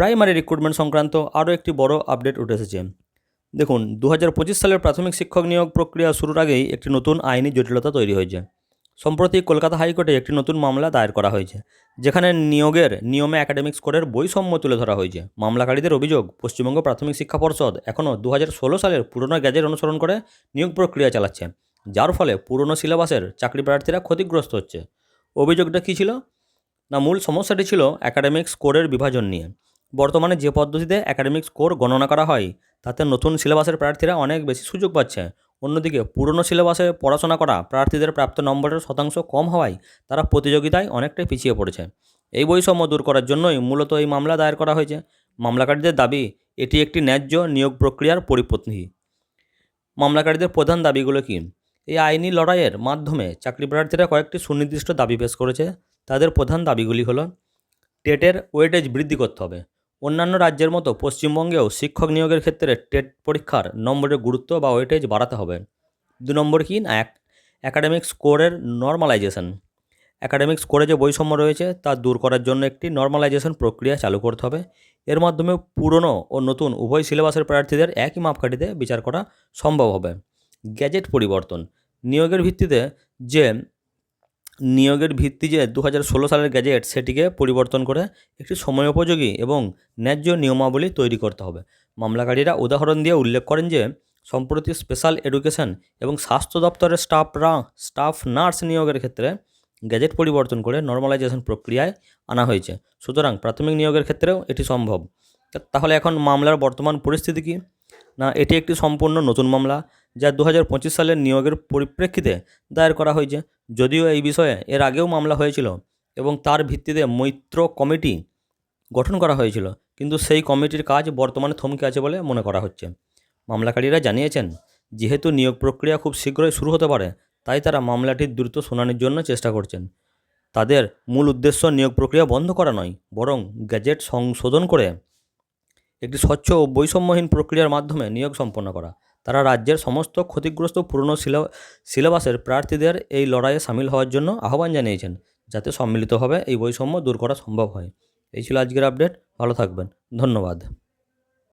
Primary recruitment সংক্রান্ত আরও একটি বড় আপডেট উঠে এসেছে দেখুন দু হাজার পঁচিশ সালের প্রাথমিক শিক্ষক নিয়োগ প্রক্রিয়া শুরুর আগেই একটি নতুন আইনি জটিলতা তৈরি হয়েছে। সম্প্রতি কলকাতা হাইকোর্টে একটি নতুন মামলা দায়ের করা হয়েছে, যেখানে নিয়োগের নিয়মে একাডেমিক স্কোরের বৈষম্য তুলে ধরা হয়েছে। মামলাকারীদের অভিযোগ, পশ্চিমবঙ্গ প্রাথমিক শিক্ষা পর্ষদ এখনও দু হাজার ষোলো সালের পুরনো গ্যাজেট অনুসরণ করে নিয়োগ প্রক্রিয়া চালাচ্ছে, যার ফলে পুরনো সিলেবাসের চাকরি প্রার্থীরা ক্ষতিগ্রস্ত হচ্ছে। অভিযোগটা কী ছিল? না, মূল সমস্যাটি ছিল একাডেমিক স্কোরের বিভাজন নিয়ে। বর্তমানে যে পদ্ধতিতে একাডেমিক স্কোর গণনা করা হয়, তাতে নতুন সিলেবাসের প্রার্থীরা অনেক বেশি সুযোগ পাচ্ছে। অন্যদিকে, পুরনো সিলেবাসে পড়াশোনা করা প্রার্থীদের প্রাপ্ত নম্বরের শতাংশ কম হওয়ায় তারা প্রতিযোগিতায় অনেকটাই পিছিয়ে পড়েছে। এই বৈষম্য দূর করার জন্যই মূলত এই মামলা দায়ের করা হয়েছে। মামলাকারীদের দাবি, এটি একটি ন্যায্য নিয়োগ প্রক্রিয়ার পরিপন্থী। মামলাকারীদের প্রধান দাবিগুলো কী? এই আইনি লড়াইয়ের মাধ্যমে চাকরি প্রার্থীরা কয়েকটি সুনির্দিষ্ট দাবি পেশ করেছে। তাদের প্রধান দাবিগুলি হলো, টেটের ওয়েটেজ বৃদ্ধি করতে হবে অন্যান্য রাজ্যের মতো পশ্চিমবঙ্গেও শিক্ষক নিয়োগের ক্ষেত্রে টেট পরীক্ষার নম্বরের গুরুত্ব বা ওয়েটেজ বাড়াতে হবে। দু নম্বর কি? না এক অ্যাকাডেমিক স্কোরের নর্মালাইজেশন অ্যাকাডেমিক স্কোরে যে বৈষম্য রয়েছে, তা দূর করার জন্য একটি নর্মালাইজেশন প্রক্রিয়া চালু করতে হবে। এর মাধ্যমে পুরনো ও নতুন উভয় সিলেবাসের প্রার্থীদের একই মাপকাঠিতে বিচার করা সম্ভব হবে। গ্যাজেট পরিবর্তন। নিয়োগের ভিত্তিতে যে নিয়োগের ভিত্তি যে দু হাজার ষোলো সালের গ্যাজেট সেটিকে পরিবর্তন করে একটি সময়োপযোগী এবং ন্যায্য নিয়মাবলী তৈরি করতে হবে। মামলাকারীরা উদাহরণ দিয়ে উল্লেখ করেন যে, সম্প্রতি স্পেশাল এডুকেশন এবং স্বাস্থ্য দপ্তরের স্টাফরা, স্টাফ নার্স নিয়োগের ক্ষেত্রে গ্যাজেট পরিবর্তন করে নর্মালাইজেশন প্রক্রিয়ায় আনা হয়েছে। সুতরাং প্রাথমিক নিয়োগের ক্ষেত্রেও এটি সম্ভব। তাহলে এখন মামলার বর্তমান পরিস্থিতি কী? না, এটি একটি সম্পূর্ণ নতুন মামলা যা দু হাজার পঁচিশ সালের নিয়োগের পরিপ্রেক্ষিতে দায়ের করা হয়েছে। যদিও এই বিষয়ে এর আগেও মামলা হয়েছিল এবং তার ভিত্তিতে মৈত্র কমিটি গঠন করা হয়েছিল, কিন্তু সেই কমিটির কাজ বর্তমানে থমকে আছে বলে মনে করা হচ্ছে। মামলাকারীরা জানিয়েছেন, যেহেতু নিয়োগ প্রক্রিয়া খুব শীঘ্রই শুরু হতে পারে, তাই তারা মামলাটির দ্রুত শুনানির জন্য চেষ্টা করছেন। তাদের মূল উদ্দেশ্য নিয়োগ প্রক্রিয়া বন্ধ করা নয়, বরং গ্যাজেট সংশোধন করে একটি স্বচ্ছ ও বৈষম্যহীন প্রক্রিয়ার মাধ্যমে নিয়োগ সম্পন্ন করা। তারা রাজ্যের সমস্ত ক্ষতিগ্রস্ত পুরনো সিলেবাসের প্রার্থীদের এই লড়াইয়ে সামিল হওয়ার জন্য আহ্বান জানিয়েছেন, যাতে সম্মিলিতভাবে এই বৈষম্য দূর করা সম্ভব হয়। এই ছিল আজকের আপডেট, ভালো থাকবেন, ধন্যবাদ।